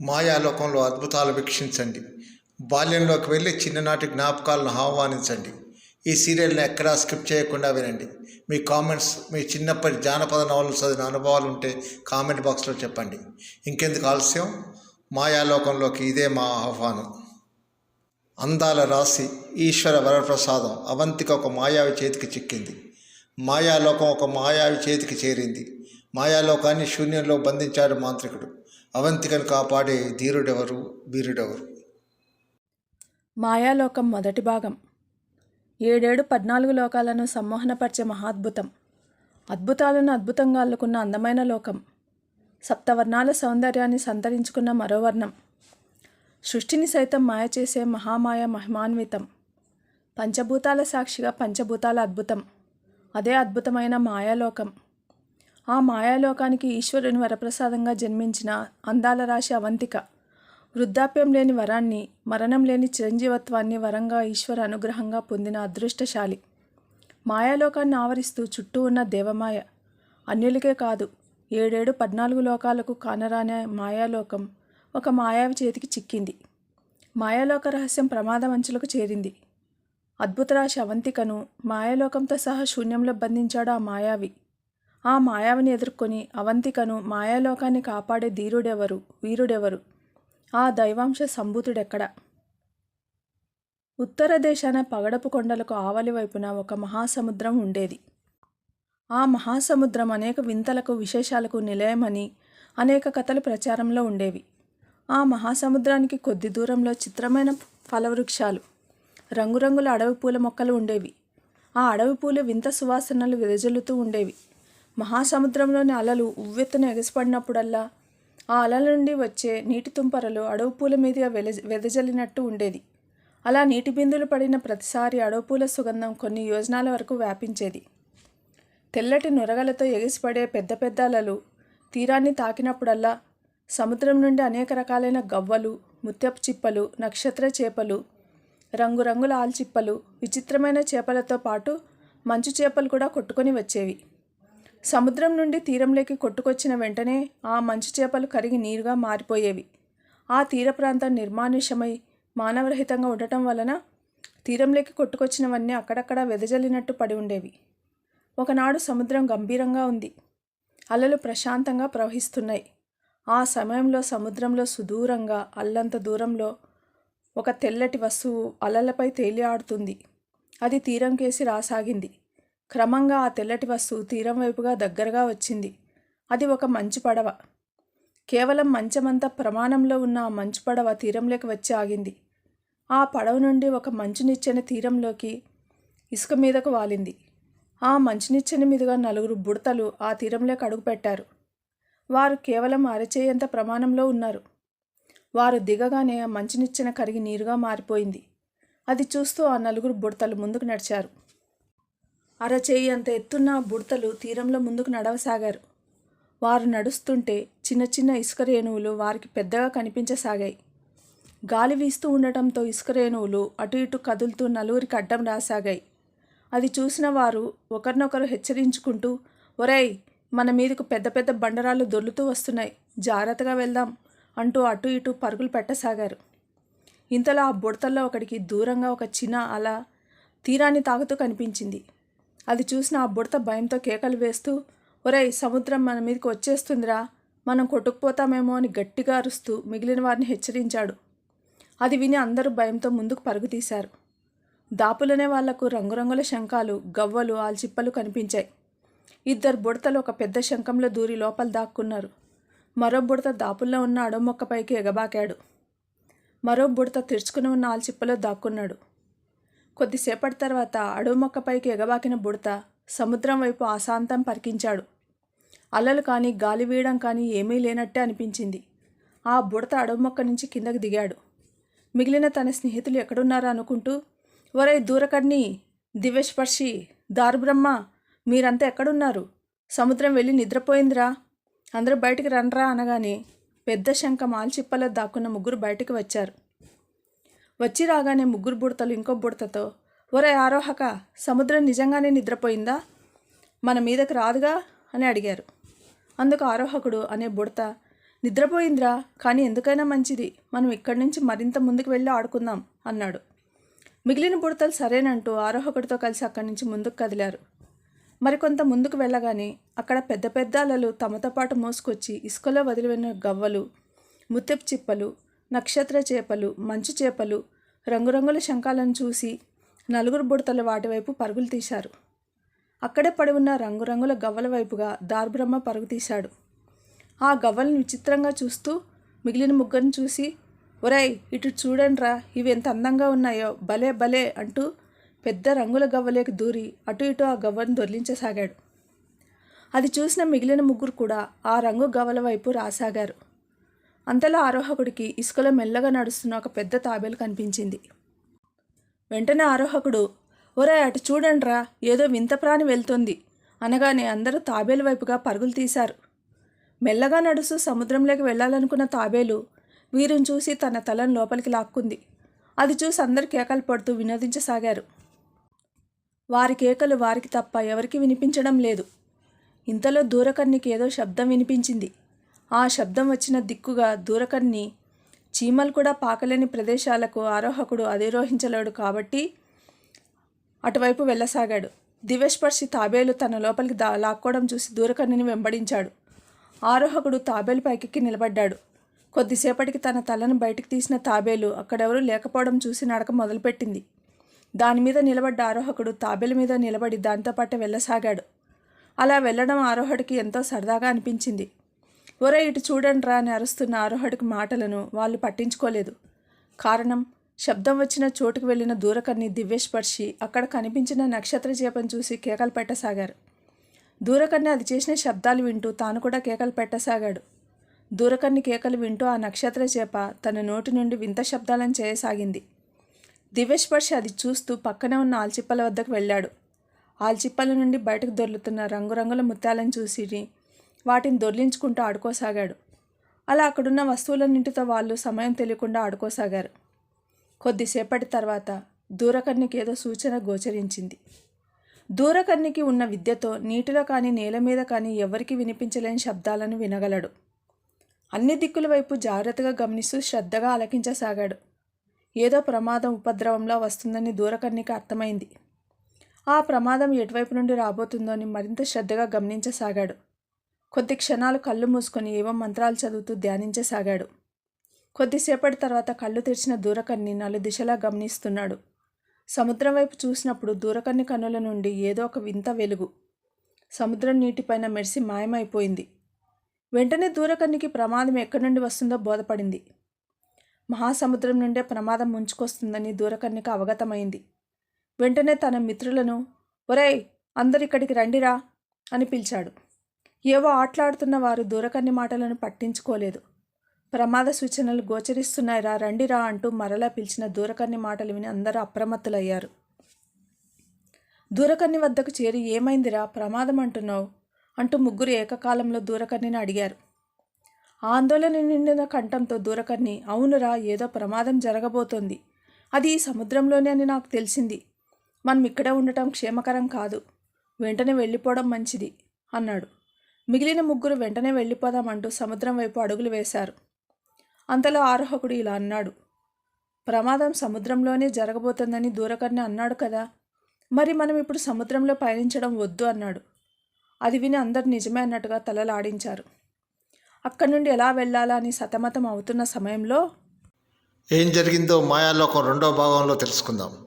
మాయాలోకంలో అద్భుతాలు వీక్షించండి. బాల్యంలోకి వెళ్ళి చిన్ననాటి జ్ఞాపకాలను ఆహ్వానించండి. ఈ సీరియల్ని ఎక్కడా స్కిప్ చేయకుండా వినండి. మీ కామెంట్స్ మీ చిన్నప్పటి జానపద నవలలు చదివిన అనుభవాలు ఉంటే కామెంట్ బాక్స్లో చెప్పండి. ఇంకెందుకు ఆలస్యం? మాయాలోకంలోకి ఇదే మా ఆహ్వానం. అందాల రాశి ఈశ్వర వరప్రసాదం అవంతిక ఒక మాయావి చేతికి చిక్కింది. మాయాలోకం ఒక మాయావి చేతికి చేరింది. మాయాలోకాన్ని శూన్యంలో బంధించాడు మాంత్రికుడు. అవంతికను కాపాడే ధీరుడెవరు? వీరుడెవరు? మాయాలోకం మొదటి భాగం. ఏడేడు పద్నాలుగు లోకాలను సమ్మోహనపరిచే మహాద్భుతం. అద్భుతాలను అద్భుతంగా అల్లుకున్న అందమైన లోకం. సప్తవర్ణాల సౌందర్యాన్ని సంతరించుకున్న మరో వర్ణం. సృష్టిని సైతం మాయ చేసే మహామాయ మహిమాన్వితం. పంచభూతాల సాక్షిగా పంచభూతాల అద్భుతం. అదే అద్భుతమైన మాయాలోకం. ఆ మాయాలోకానికి ఈశ్వరుని వరప్రసాదంగా జన్మించిన అందాల రాశి అవంతిక. వృద్ధాప్యం లేని వరాన్ని మరణం లేని చిరంజీవత్వాన్ని వరంగా ఈశ్వర అనుగ్రహంగా పొందిన అదృష్టశాలి. మాయాలోకాన్ని ఆవరిస్తూ చుట్టూ ఉన్న దేవమాయ. అన్యులకే కాదు ఏడేడు పద్నాలుగు లోకాలకు కానరానే మాయాలోకం ఒక మాయావి చేతికి చిక్కింది. మాయాలోక రహస్యం ప్రమాద మంచులకు చేరింది. అద్భుతరాశి అవంతికను మాయాలోకంతో సహా శూన్యంలో బంధించాడు ఆ మాయావి. ఆ మాయావిని ఎదుర్కొని అవంతికను మాయాలోకాన్ని కాపాడే ధీరుడెవరు వీరుడెవరు? ఆ దైవాంశ సంభూతుడెక్కడ? ఉత్తర దేశాన పగడపు కొండలకు ఆవలి వైపున ఒక మహాసముద్రం ఉండేది. ఆ మహాసముద్రం అనేక వింతలకు విశేషాలకు నిలయమని అనేక కథలు ప్రచారంలో ఉండేవి. ఆ మహాసముద్రానికి కొద్ది దూరంలో చిత్రమైన ఫలవృక్షాలు రంగురంగుల అడవి పూల మొక్కలు ఉండేవి. ఆ అడవి పూలు వింత సువాసనలు విరజల్లుతూ ఉండేవి. మహాసముద్రంలోని అలలు ఉవ్వెత్తున ఎగసిపడినప్పుడల్లా ఆ అలల నుండి వచ్చే నీటి తుంపరలు అడవు పూల మీదుగా వెల వెదజల్లినట్టు ఉండేది. అలా నీటి బిందులు పడిన ప్రతిసారి అడవుపూల సుగంధం కొన్ని యోజనాల వరకు వ్యాపించేది. తెల్లటి నురగలతో ఎగిసిపడే పెద్ద పెద్ద అలలు తీరాన్ని తాకినప్పుడల్లా సముద్రం నుండి అనేక రకాలైన గవ్వలు ముత్యపు చిప్పలు నక్షత్ర చేపలు రంగురంగుల ఆల్చిప్పలు విచిత్రమైన చేపలతో పాటు మంచు చేపలు కూడా కొట్టుకొని వచ్చేవి. సముద్రం నుండి తీరంలోకి కొట్టుకొచ్చిన వెంటనే ఆ మంచు చేపలు కరిగి నీరుగా మారిపోయేవి. ఆ తీర ప్రాంతం నిర్మానుష్యమై మానవరహితంగా ఉండటం వలన తీరంలోకి కొట్టుకొచ్చినవన్నీ అక్కడక్కడ వెదజల్లినట్టు పడి ఉండేవి. ఒకనాడు సముద్రం గంభీరంగా ఉంది. అలలు ప్రశాంతంగా ప్రవహిస్తున్నాయి. ఆ సమయంలో సముద్రంలో సుదూరంగా అల్లంత దూరంలో ఒక తెల్లటి వస్తువు అలలపై తేలి ఆడుతుంది. అది తీరం కేసి రాసాగింది. క్రమంగా ఆ తెల్లటి వస్తువు తీరం వైపుగా దగ్గరగా వచ్చింది. అది ఒక మంచు పడవ. కేవలం మంచమంతా ప్రమాణంలో ఉన్న ఆ మంచు పడవ తీరంలోకి వచ్చి ఆగింది. ఆ పడవ నుండి ఒక మంచునిచ్చెన తీరంలోకి ఇసుక మీదకు వాలింది. ఆ మంచునిచ్చెన మీదుగా నలుగురు బుడతలు ఆ తీరంలోకి అడుగుపెట్టారు వారు కేవలం అరచేయంత ప్రమాణంలో ఉన్నారు. వారు దిగగానే ఆ మంచునిచ్చెన కరిగి నీరుగా మారిపోయింది. అది చూస్తూ ఆ నలుగురు బుడతలు ముందుకు నడిచారు. అరచేయి అంత ఎత్తున్న బుడతలు తీరంలో ముందుకు నడవసాగారు. వారు నడుస్తుంటే చిన్న చిన్న ఇసుక రేణువులు వారికి పెద్దగా కనిపించసాగాయి. గాలి వీస్తూ ఉండటంతో ఇసుక రేణువులు అటు ఇటు కదులుతూ నలుగురికి అడ్డం రాసాగాయి. అది చూసిన వారు ఒకరినొకరు హెచ్చరించుకుంటూ ఒరేయ్ మన మీదకు పెద్ద పెద్ద బండరాళ్ళు దొర్లుతూ వస్తున్నాయి. జాగ్రత్తగా వెళ్దాం అంటూ అటు ఇటు పరుగులు పెట్టసాగారు. ఇంతలో ఆ బుడతల్లో ఒకడికి దూరంగా ఒక చిన్న అలా తీరాన్ని తాగుతూ కనిపించింది. అది చూసిన ఆ బుడత భయంతో కేకలు వేస్తూ ఒరేయ్ సముద్రం మన మీదకి వచ్చేస్తుందిరా. మనం కొట్టుకుపోతామేమో అని గట్టిగా అరుస్తూ మిగిలిన వారిని హెచ్చరించాడు. అది విని అందరూ భయంతో ముందుకు పరుగు తీశారు. దాపులనే వాళ్ళకు రంగురంగుల శంఖాలు గవ్వలు ఆల్చిప్పలు కనిపించాయి. ఇద్దరు బుడతలు ఒక పెద్ద శంఖంలో దూరి లోపల దాక్కున్నారు. మరో బుడత దాపుల్లో ఉన్న అడమొక్కపైకి మొక్కపైకి ఎగబాకాడు. మరో బుడత తెరుచుకుని ఉన్న ఆల్చిప్పలో దాక్కున్నాడు. కొద్దిసేపటి తర్వాత అడవి మొక్కపైకి ఎగబాకిన బుడత సముద్రం వైపు అశాంతం పరికించాడు. అలలు కానీ గాలి వీయడం కానీ ఏమీ లేనట్టే అనిపించింది. ఆ బుడత అడవి మొక్క నుంచి కిందకు దిగాడు. మిగిలిన తన స్నేహితులు ఎక్కడున్నారా అనుకుంటూ ఒరే దూరకర్ణి దివ్యస్పర్శి దారుబ్రహ్మ మీరంతా ఎక్కడున్నారు? సముద్రం వెళ్ళి నిద్రపోయిందిరా. అందరూ బయటికి రండ్రా అనగానే పెద్ద శంఖ మాల్చిప్పలో దాక్కున్న ముగ్గురు బయటికి వచ్చారు. వచ్చి రాగానే ముగ్గురు బుడతలు ఇంకో బుడతతో ఒరే ఆరోహక సముద్రం నిజంగానే నిద్రపోయిందా? మన మీదకి రాదుగా? అని అడిగారు. అందుకు ఆరోహకుడు అనే బుడత నిద్రపోయిందిరా కానీ ఎందుకైనా మంచిది. మనం ఇక్కడి నుంచి మరింత ముందుకు వెళ్ళి ఆడుకుందాం అన్నాడు. మిగిలిన బుడతలు సరేనంటూ ఆరోహకుడితో కలిసి అక్కడి నుంచి ముందుకు కదిలారు. మరికొంత ముందుకు వెళ్ళగానే అక్కడ పెద్ద పెద్ద అలలు తమతో పాటు మోసుకొచ్చి ఇసుకలో వదిలివెన్న గవ్వలు ముత్తెపు చిప్పలు నక్షత్ర చేపలు మంచు చేపలు రంగురంగుల శంఖాలను చూసి నలుగురు బుడతలు వాటి వైపు పరుగులు తీశారు. అక్కడే పడి ఉన్న రంగురంగుల గవ్వల వైపుగా దార్బ్రహ్మ పరుగు తీశాడు. ఆ గవ్వలను విచిత్రంగా చూస్తూ మిగిలిన ముగ్గురిని చూసి ఒరేయ్ ఇటు చూడండిరా ఇవి ఎంత అందంగా ఉన్నాయో భలే భలే అంటూ పెద్ద రంగుల గవ్వలేకి దూరి అటు ఇటు ఆ గవ్వను దొర్లించసాగాడు. అది చూసిన మిగిలిన ముగ్గురు కూడా ఆ రంగు గవ్వల వైపు రాసాగారు. అంతలో ఆరోహకుడికి ఇసుకలో మెల్లగా నడుస్తున్న ఒక పెద్ద తాబేలు కనిపించింది. వెంటనే ఆరోహకుడు ఒరే అటు చూడండిరా ఏదో వింత ప్రాణి వెళ్తుంది అనగానే అందరూ తాబేలు వైపుగా పరుగులు తీశారు. మెల్లగా నడుస్తూ సముద్రంలోకి వెళ్ళాలనుకున్న తాబేలు వీరిని చూసి తన తలను లోపలికి లాక్కుంది. అది చూసి అందరు కేకలు పడుతూ వినోదించసాగారు. వారి కేకలు వారికి తప్ప ఎవరికి వినిపించడం లేదు. ఇంతలో దూరకర్ణికి ఏదో శబ్దం వినిపించింది. ఆ శబ్దం వచ్చిన దిక్కుగా దూరకన్ని చీమలు కూడా పాకలేని ప్రదేశాలకు ఆరోహకుడు అధిరోహించలేడు కాబట్టి అటువైపు వెళ్ళసాగాడు. దివ్యస్పర్శి తాబేలు తన లోపలికి దా లాక్కోవడం చూసి దూరకన్నిని వెంబడించాడు. ఆరోహకుడు తాబేలు పైకెక్కి నిలబడ్డాడు. కొద్దిసేపటికి తన తలను బయటికి తీసిన తాబేలు అక్కడెవరూ లేకపోవడం చూసి నడక మొదలుపెట్టింది. దాని మీద నిలబడ్డ ఆరోహకుడు తాబేలు మీద నిలబడి దాంతోపాటు వెళ్ళసాగాడు. అలా వెళ్ళడం ఆరోహడికి ఎంతో సరదాగా అనిపించింది. ఒరే ఇటు చూడండి రా అని అరుస్తున్న ఆరోహడికి మాటలను వాళ్ళు పట్టించుకోలేదు. కారణం శబ్దం వచ్చిన చోటుకు వెళ్ళిన దూరకన్ని దివ్యస్పర్శి అక్కడ కనిపించిన నక్షత్ర చేపను చూసి కేకలు పెట్టసాగారు. దూరకన్ని అది చేసిన శబ్దాలు వింటూ తాను కూడా కేకలు పెట్టసాగాడు. దూరకన్ని కేకలు వింటూ ఆ నక్షత్ర చేప తన నోటి నుండి వింత శబ్దాలను చేయసాగింది. దివ్యస్పర్శి అది చూస్తూ పక్కనే ఉన్న ఆల్చిప్పల వద్దకు వెళ్ళాడు. ఆల్చిప్పల నుండి బయటకు దొర్లుతున్న రంగురంగుల ముత్యాలను చూసి వాటిని దొర్లించుకుంటూ ఆడుకోసాగాడు. అలా అక్కడున్న వస్తువులన్నింటితో వాళ్ళు సమయం తెలియకుండా ఆడుకోసాగారు. కొద్దిసేపటి తర్వాత దూరకర్ణికి ఏదో సూచన గోచరించింది. దూరకర్ణికి ఉన్న విద్యతో నీటిలో కానీ నేల మీద కానీ ఎవరికి వినిపించలేని శబ్దాలను వినగలడు. అన్ని దిక్కుల వైపు జాగ్రత్తగా గమనిస్తూ శ్రద్ధగా ఆలకించసాగాడు. ఏదో ప్రమాదం ఉపద్రవంలో వస్తుందని దూరకర్ణికి అర్థమైంది. ఆ ప్రమాదం ఎటువైపు నుండి రాబోతుందో అని మరింత శ్రద్ధగా గమనించసాగాడు. కొద్ది క్షణాలు కళ్ళు మూసుకొని ఏవో మంత్రాలు చదువుతూ ధ్యానించసాగాడు. కొద్దిసేపటి తర్వాత కళ్ళు తెరిచిన దూరకన్ని నలు దిశలా గమనిస్తున్నాడు. సముద్రం వైపు చూసినప్పుడు దూరకన్ని కన్నుల నుండి ఏదో ఒక వింత వెలుగు. సముద్రం నీటిపైన మెరిసి మాయమైపోయింది. వెంటనే దూరకన్నికి ప్రమాదం ఎక్కడి నుండి వస్తుందో బోధపడింది. మహాసముద్రం నుండే ప్రమాదం ముంచుకొస్తుందని దూరకర్ణికి అవగతమైంది. వెంటనే తన మిత్రులను ఒరేయ్ అందరు ఇక్కడికి రండిరా అని పిలిచాడు. ఏవో ఆటలాడుతున్న వారు దూరకన్ని మాటలను పట్టించుకోలేదు. ప్రమాద సూచనలు గోచరిస్తున్నాయిరా రండిరా అంటూ మరలా పిలిచిన దూరకన్ని మాటలు విని అందరూ అప్రమత్తులయ్యారు. దూరకన్ని వద్దకు చేరి ఏమైందిరా ప్రమాదం అంటున్నావు? అంటూ ముగ్గురు ఏకకాలంలో దూరకన్నిని అడిగారు. ఆందోళన నిండిన కంఠంతో దూరకన్ని అవునురా ఏదో ప్రమాదం జరగబోతోంది. అది ఈ సముద్రంలోనే అని నాకు తెలిసింది. మనం ఇక్కడే ఉండటం క్షేమకరం కాదు. వెంటనే వెళ్ళిపోవడం మంచిది అన్నాడు. మిగిలిన ముగ్గురు వెంటనే వెళ్ళిపోదామంటూ సముద్రం వైపు అడుగులు వేశారు. అంతలో ఆరోహకుడు ఇలా అన్నాడు ప్రమాదం సముద్రంలోనే జరగబోతుందని దూరకర్ణి అన్నాడు కదా మరి మనం ఇప్పుడు సముద్రంలో పయనించడం వద్దు అన్నాడు. అది విని అందరు నిజమే అన్నట్టుగా తలలాడించారు. అక్కడి నుండి ఎలా వెళ్ళాలా అని సతమతం అవుతున్న సమయంలో ఏం జరిగిందో మాయాలోకం రెండో భాగంలో తెలుసుకుందాం.